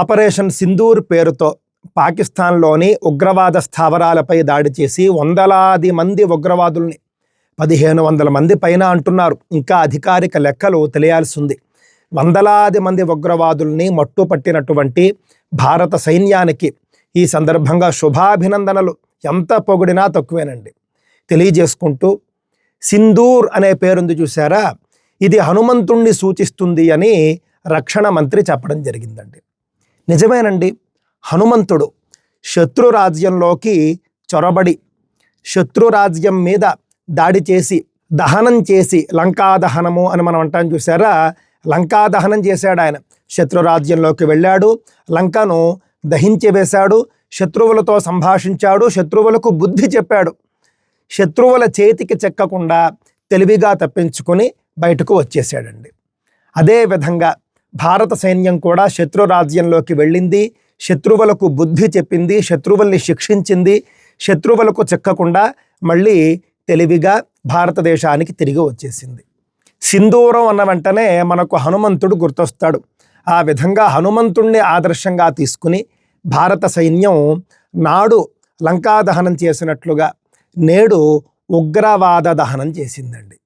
Operation Sindoor పేరుతో పాకిస్తాన్లోని ఉగ్రవాద స్థావరాలపై దాడి చేసి వందలాది మంది ఉగ్రవాదుల్ని పదిహేను వందల మంది పైన అంటున్నారు. ఇంకా అధికారిక లెక్కలు తెలియాల్సి ఉంది వందలాది మంది ఉగ్రవాదుల్ని మట్టుపట్టినటువంటి భారత సైన్యానికి ఈ సందర్భంగా శుభాభినందనలు. ఎంత పొగిడినా తక్కువేనండి. తెలియజేసుకుంటూ సింధూర్ అనే పేరుంది చూసారా ఇది హనుమంతుణ్ణి సూచిస్తుంది అని రక్షణ మంత్రి చెప్పడం జరిగిందండి. నిజమేనండి. హనుమంతుడు శత్రు రాజ్యంలోకి చొరబడి శత్రు రాజ్యం మీద దాడి చేసి దహనం చేసి లంకాదహనము అని మనం అంటాం చూసారా లంకాదహనం చేశాడు ఆయన. శత్రురాజ్యంలోకి వెళ్ళాడు లంకను దహించి వేశాడు శత్రువులతో సంభాషించాడు శత్రువులకు బుద్ధి చెప్పాడు. శత్రువుల చేతికి చెక్కకుండా తెలివిగా తప్పించుకొని బయటకు వచ్చేసాడండి అదేవిధంగా భారత సైన్యం కూడా శత్రు రాజ్యంలోకి వెళ్ళింది. శత్రువులకు బుద్ధి చెప్పింది. శత్రువుల్ని శిక్షించింది. శత్రువులకు చెక్కకుండా మళ్ళీ తెలివిగా భారతదేశానికి తిరిగి వచ్చేసింది. సింధూరం అన్న వెంటనే మనకు హనుమంతుడు గుర్తొస్తాడు. ఆ విధంగా హనుమంతుణ్ణి ఆదర్శంగా తీసుకుని భారత సైన్యం నాడు లంకా దహనం చేసినట్లుగా నేడు ఉగ్రవాద దహనం చేసిందండి.